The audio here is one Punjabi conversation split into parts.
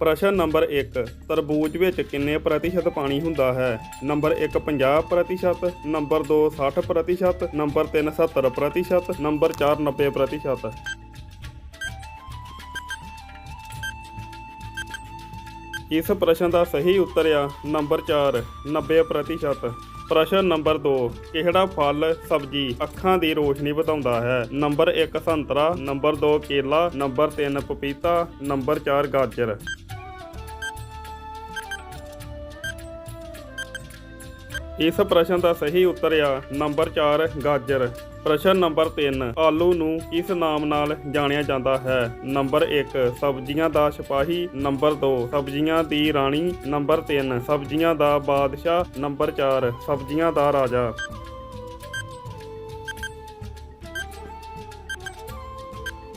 ਪ੍ਰਸ਼ਨ ਨੰਬਰ 1 ਤਰਬੂਜ ਵਿੱਚ ਕਿੰਨੇ ਪ੍ਰਤੀਸ਼ਤ ਪਾਣੀ ਹੁੰਦਾ ਹੈ? ਨੰਬਰ 1 50 ਪ੍ਰਤੀਸ਼ਤ, ਨੰਬਰ 2 60 ਪ੍ਰਤੀਸ਼ਤ, ਨੰਬਰ 3 70 ਪ੍ਰਤੀਸ਼ਤ, ਨੰਬਰ 4 90 ਪ੍ਰਤੀਸ਼ਤ। ਇਸ ਪ੍ਰਸ਼ਨ ਦਾ ਸਹੀ ਉੱਤਰ ਆ, ਨੰਬਰ 4 90 ਪ੍ਰਤੀਸ਼ਤ। ਪ੍ਰਸ਼ਨ ਨੰਬਰ 2 ਕਿਹੜਾ ਫਲ, ਸਬਜ਼ੀ, ਅੱਖਾਂ ਦੀ ਰੋਸ਼ਨੀ ਵਧਾਉਂਦਾ ਹੈ? ਨੰਬਰ 1 ਸੰਤਰਾ, ਨੰਬਰ 2 ਕੇਲਾ, ਨੰਬਰ 3 ਪਪੀਤਾ, ਨੰਬਰ 4 ਗਾਜਰ। ਇਸ ਪ੍ਰਸ਼ਨ ਦਾ ਸਹੀ ਉੱਤਰ ਆ ਨੰਬਰ 4 ਗਾਜਰ। ਪ੍ਰਸ਼ਨ ਨੰਬਰ 3 ਆਲੂ ਨੂੰ ਕਿਸ ਨਾਮ ਨਾਲ ਜਾਣਿਆ ਜਾਂਦਾ ਹੈ? ਨੰਬਰ 1 ਸਬਜ਼ੀਆਂ ਦਾ ਸਿਪਾਹੀ। ਨੰਬਰ 2 ਸਬਜ਼ੀਆਂ ਦੀ ਰਾਣੀ। ਨੰਬਰ 3 ਸਬਜ਼ੀਆਂ ਦਾ ਬਾਦਸ਼ਾਹ। ਨੰਬਰ 4 ਸਬਜ਼ੀਆਂ ਦਾ ਰਾਜਾ।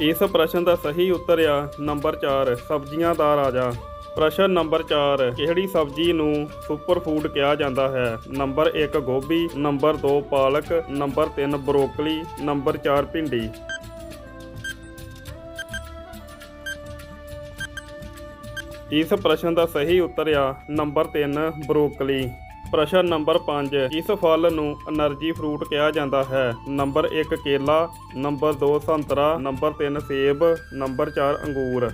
ਇਸ ਪ੍ਰਸ਼ਨ ਦਾ ਸਹੀ ਉੱਤਰ ਆ ਨੰਬਰ 4 ਸਬਜ਼ੀਆਂ ਦਾ ਰਾਜਾ। ਪ੍ਰਸ਼ਨ ਨੰਬਰ 4 ਕਿਹੜੀ ਸਬਜ਼ੀ ਨੂੰ ਸੁਪਰ ਫੂਡ ਕਿਹਾ ਜਾਂਦਾ ਹੈ? ਨੰਬਰ 1 ਗੋਭੀ। ਨੰਬਰ 2 ਪਾਲਕ। Number 3 broccoli. ਨੰਬਰ 4 ਭਿੰਡੀ। ਇਸ ਪ੍ਰਸ਼ਨ ਦਾ ਸਹੀ ਉੱਤਰ ਆ, ਨੰਬਰ 3 ਬਰੋਕਲੀ। ਪ੍ਰਸ਼ਨ ਨੰਬਰ 5 ਇਸ ਫਲ ਨੂੰ એનર્ਜੀ ਫਰੂਟ ਕਿਹਾ ਜਾਂਦਾ ਹੈ? ਨੰਬਰ 1 ਕੇਲਾ। ਨੰਬਰ 2 ਸੰਤਰਾ। ਨੰਬਰ 3 ਸੇਬ। ਨੰਬਰ 4 ਅੰਗੂਰ।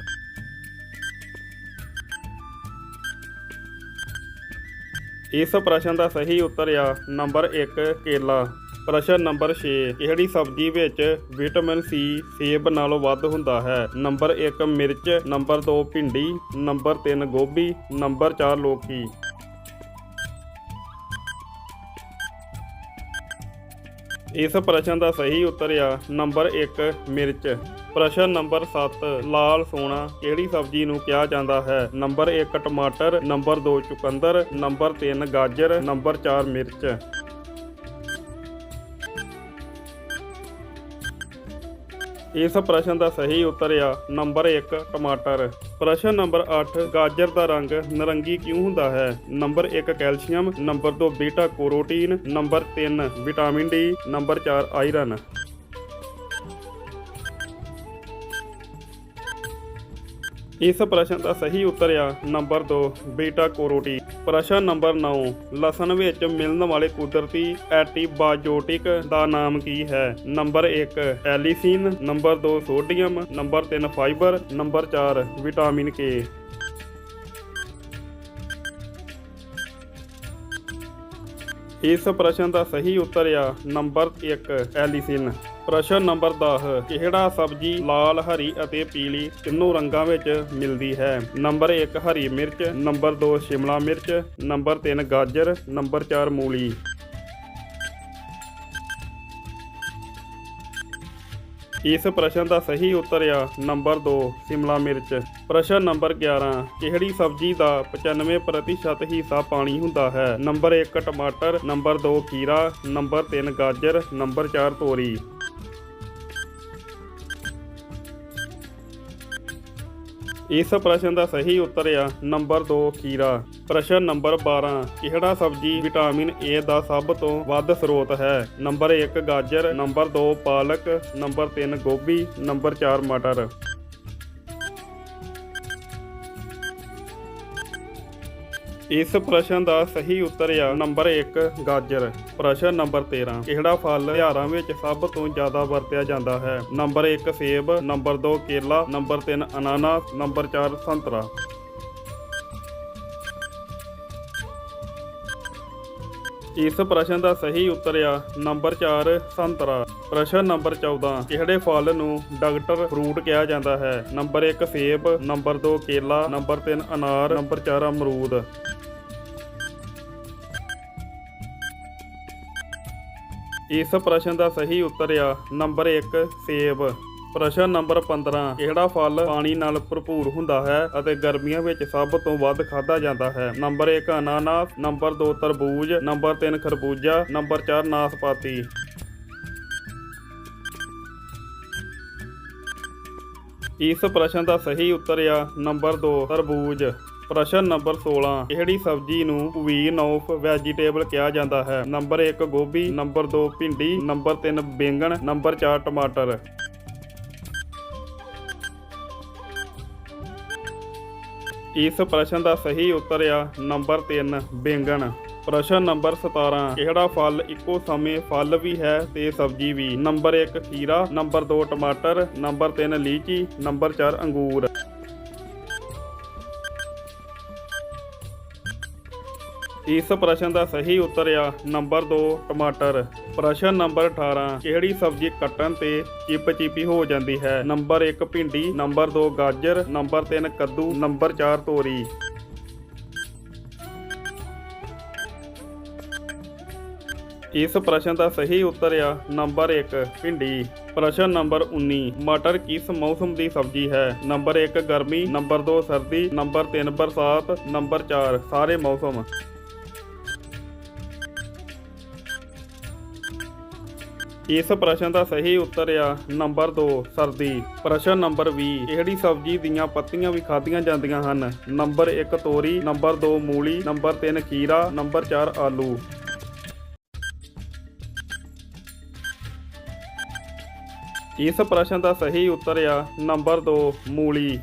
ਇਸ ਪ੍ਰਸ਼ਨ ਦਾ ਸਹੀ ਉੱਤਰ ਆ, ਨੰਬਰ 1 ਕੇਲਾ। ਪ੍ਰਸ਼ਨ ਨੰਬਰ 6 ਕਿਹੜੀ ਸਬਜ਼ੀ ਵਿੱਚ ਵਿਟਾਮਿਨ ਸੀ, ਸੇਬ ਨਾਲੋਂ ਵੱਧ ਹੁੰਦਾ ਹੈ? ਨੰਬਰ 1 ਮਿਰਚ। ਨੰਬਰ 2 ਭਿੰਡੀ। ਨੰਬਰ 3 ਗੋਭੀ। ਨੰਬਰ 4 ਲੋਕੀ। ਇਸ ਪ੍ਰਸ਼ਨ ਦਾ ਸਹੀ ਉੱਤਰ ਆ, ਨੰਬਰ 1 ਮਿਰਚ। ਪ੍ਰਸ਼ਨ ਨੰਬਰ 7 ਲਾਲ ਸੋਨਾ, ਕਿਹੜੀ ਸਬਜ਼ੀ ਨੂੰ ਕਿਹਾ ਜਾਂਦਾ ਹੈ? ਨੰਬਰ 1 ਟਮਾਟਰ, ਨੰਬਰ 2 ਚੁਕੰਦਰ, ਨੰਬਰ 3 ਗਾਜਰ, ਨੰਬਰ 4 ਮਿਰਚ। ਇਸ ਪ੍ਰਸ਼ਨ ਦਾ ਸਹੀ ਉੱਤਰ ਆ, ਨੰਬਰ 1 ਟਮਾਟਰ। ਪ੍ਰਸ਼ਨ ਨੰਬਰ 8 ਗਾਜਰ ਦਾ ਰੰਗ ਨਾਰੰਗੀ ਕਿਉਂ ਹੁੰਦਾ ਹੈ? Number 1 calcium, number 2 beta carotene, number 3 vitamin D, number 4 iron. ਇਸ ਪ੍ਰਸ਼ਨ ਦਾ ਸਹੀ ਉੱਤਰ ਆ ਨੰਬਰ 2 ਬੀਟਾ ਕੈਰੋਟੀਨ ਪ੍ਰਸ਼ਨ ਨੰਬਰ 9 ਲਸਣ ਵਿੱਚ ਮਿਲਣ ਵਾਲੇ ਕੁਦਰਤੀ ਐਂਟੀਬਾਇਓਟਿਕ ਦਾ ਨਾਮ ਕੀ ਹੈ? Number 1 allicin. Number 2 sodium. Number 3 fibre. Number 4 vitamin K. ਇਸ ਪ੍ਰਸ਼ਨ ਦਾ ਸਹੀ ਉੱਤਰ ਆ ਨੰਬਰ 1 ਐਲੀਸਿਨ। ਪ੍ਰਸ਼ਨ ਨੰਬਰ 10 ਕਿਹੜਾ ਸਬਜ਼ੀ ਲਾਲ, ਹਰੀ ਅਤੇ ਪੀਲੀ ਤਿੰਨੋਂ ਰੰਗਾਂ ਵਿੱਚ ਮਿਲਦੀ ਹੈ? ਨੰਬਰ 1 ਹਰੀ ਮਿਰਚ, ਨੰਬਰ 2 ਸ਼ਿਮਲਾ ਮਿਰਚ, ਨੰਬਰ 3 ਗਾਜਰ, ਨੰਬਰ 4 ਮੂਲੀ। ਇਸ ਪ੍ਰਸ਼ਨ ਦਾ ਸਹੀ ਉੱਤਰ ਆ, ਨੰਬਰ 2 ਸ਼ਿਮਲਾ ਮਿਰਚ। ਪ੍ਰਸ਼ਨ ਨੰਬਰ 11 ਕਿਹੜੀ ਸਬਜ਼ੀ ਦਾ 95% ਹਿੱਸਾ ਪਾਣੀ ਹੁੰਦਾ ਹੈ? ਨੰਬਰ 1 ਟਮਾਟਰ, ਨੰਬਰ 2 ਖੀਰਾ, ਨੰਬਰ 3 ਗਾਜਰ, ਨੰਬਰ 4 ਤੋਰੀ। ਇਸ ਪ੍ਰਸ਼ਨ ਦਾ ਸਹੀ ਉੱਤਰ ਆ, ਨੰਬਰ 2 ਖੀਰਾ। ਪ੍ਰਸ਼ਨ ਨੰਬਰ 12 ਕਿਹੜਾ ਸਬਜ਼ੀ ਵਿਟਾਮਿਨ ਏ ਦਾ ਸਭ ਤੋਂ ਵੱਧ ਸਰੋਤ ਹੈ? ਨੰਬਰ 1 ਗਾਜਰ। ਨੰਬਰ 2 ਪਾਲਕ। ਨੰਬਰ 3 ਗੋਭੀ। ਨੰਬਰ 4 ਮਟਰ। ਇਸ ਪ੍ਰਸ਼ਨ ਦਾ ਸਹੀ ਉੱਤਰ ਆ, ਨੰਬਰ 1 ਗਾਜਰ। ਪ੍ਰਸ਼ਨ ਨੰਬਰ 13 ਕਿਹੜਾ ਫਲ ਹਜ਼ਾਰਾਂ ਵਿੱਚ ਸਭ ਤੋਂ ਜ਼ਿਆਦਾ ਵਰਤਿਆ ਜਾਂਦਾ ਹੈ? ਨੰਬਰ 1 ਸੇਬ। ਨੰਬਰ 2 ਕੇਲਾ। ਨੰਬਰ 3 ਅਨਾਨਾਸ। ਨੰਬਰ 4 ਸੰਤਰਾ। ਇਸ ਪ੍ਰਸ਼ਨ ਦਾ ਸਹੀ ਉੱਤਰ ਆ। ਨੰਬਰ 4 ਸੰਤਰਾ। ਪ੍ਰਸ਼ਨ ਨੰਬਰ 14 ਕਿਹੜੇ ਫਲ ਨੂੰ ਡਾਕਟਰ ਫਰੂਟ ਕਿਹਾ ਜਾਂਦਾ ਹੈ? ਨੰਬਰ 1 ਸੇਬ। ਨੰਬਰ 2 ਕੇਲਾ। ਨੰਬਰ 3 ਅਨਾਰ। ਨੰਬਰ 4 ਅਮਰੂਦ। ਇਸ ਪ੍ਰਸ਼ਨ ਦਾ ਸਹੀ ਉੱਤਰ ਆ, ਨੰਬਰ 1 ਸੇਬ। ਪ੍ਰਸ਼ਨ ਨੰਬਰ 15 ਕਿਹੜਾ ਫਲ ਪਾਣੀ ਨਾਲ ਭਰਪੂਰ ਹੁੰਦਾ ਹੈ ਅਤੇ ਗਰਮੀਆਂ ਵਿੱਚ ਸਭ ਤੋਂ ਵੱਧ ਖਾਧਾ ਜਾਂਦਾ ਹੈ? ਨੰਬਰ 1 ਅਨਾਨਾਸ। ਨੰਬਰ 2 ਤਰਬੂਜ। ਨੰਬਰ 3 ਖਰਬੂਜਾ। ਨੰਬਰ 4 ਨਾਸਪਾਤੀ। ਇਸ ਪ੍ਰਸ਼ਨ ਦਾ ਸਹੀ ਉੱਤਰ ਆ, ਨੰਬਰ 2 ਤਰਬੂਜ। ਪ੍ਰਸ਼ਨ ਨੰਬਰ 16 ਕਿਹੜੀ ਸਬਜ਼ੀ ਨੂੰ ਕੁਈਨ ਆਫ ਵੈਜੀਟੇਬਲ ਕਿਹਾ ਜਾਂਦਾ ਹੈ। ਨੰਬਰ 1 ਗੋਭੀ। ਨੰਬਰ 2 ਭਿੰਡੀ। ਨੰਬਰ 3 ਬੈਂਗਣ। ਨੰਬਰ 4 ਟਮਾਟਰ। ਇਸ ਪ੍ਰਸ਼ਨ ਦਾ ਸਹੀ ਉੱਤਰ ਆ ਨੰਬਰ 3 ਬੈਂਗਣ। ਪ੍ਰਸ਼ਨ ਨੰਬਰ 17 ਕਿਹੜਾ ਫਲ ਇੱਕੋ ਸਮੇਂ ਫਲ ਵੀ ਹੈ ਤੇ ਸਬਜ਼ੀ ਵੀ? ਨੰਬਰ 1 ਖੀਰਾ। ਨੰਬਰ 2 ਟਮਾਟਰ। ਨੰਬਰ 3 ਲੀਚੀ। ਨੰਬਰ 4 ਅੰਗੂਰ। ਇਸ ਪ੍ਰਸ਼ਨ ਦਾ ਸਹੀ ਉੱਤਰ ਆ ਨੰਬਰ 2 ਟਮਾਟਰ। ਪ੍ਰਸ਼ਨ ਨੰਬਰ 18 ਕਿਹੜੀ ਸਬਜ਼ੀ ਕੱਟਣ ਤੇ ਚਿਪ ਚਿਪੀ ਹੋ ਜਾਂਦੀ ਹੈ? ਨੰਬਰ 1 ਭਿੰਡੀ। ਨੰਬਰ 2 ਗਾਜਰ। ਨੰਬਰ 3 ਕੱਦੂ। ਨੰਬਰ 4 ਤੋਰੀ। ਇਸ ਪ੍ਰਸ਼ਨ ਦਾ ਸਹੀ ਉੱਤਰ ਆ ਨੰਬਰ 1 ਭਿੰਡੀ। ਪ੍ਰਸ਼ਨ ਨੰਬਰ 19 ਮਟਰ ਕਿਸ ਮੌਸਮ ਦੀ ਸਬਜ਼ੀ ਹੈ? ਨੰਬਰ 1 ਗਰਮੀ। ਨੰਬਰ 2 ਸਰਦੀ। ਨੰਬਰ 3 ਬਰਸਾਤ। ਨੰਬਰ 4 ਸਾਰੇ ਮੌਸਮ। ਇਸ ਪ੍ਰਸ਼ਨ ਦਾ ਸਹੀ ਉੱਤਰ ਆ ਨੰਬਰ 2 ਸਰਦੀ। ਪ੍ਰਸ਼ਨ ਨੰਬਰ 20 ਕਿਹੜੀ ਸਬਜ਼ੀ ਦੀਆਂ ਪੱਤੀਆਂ ਵੀ ਖਾਧੀਆਂ ਜਾਂਦੀਆਂ ਹਨ? ਨੰਬਰ 1 ਤੋਰੀ। ਨੰਬਰ 2 ਮੂਲੀ। ਨੰਬਰ 3 ਖੀਰਾ। ਨੰਬਰ 4 ਆਲੂ। ਇਸ ਪ੍ਰਸ਼ਨ ਦਾ ਸਹੀ ਉੱਤਰ ਆ ਨੰਬਰ 2 ਮੂਲੀ।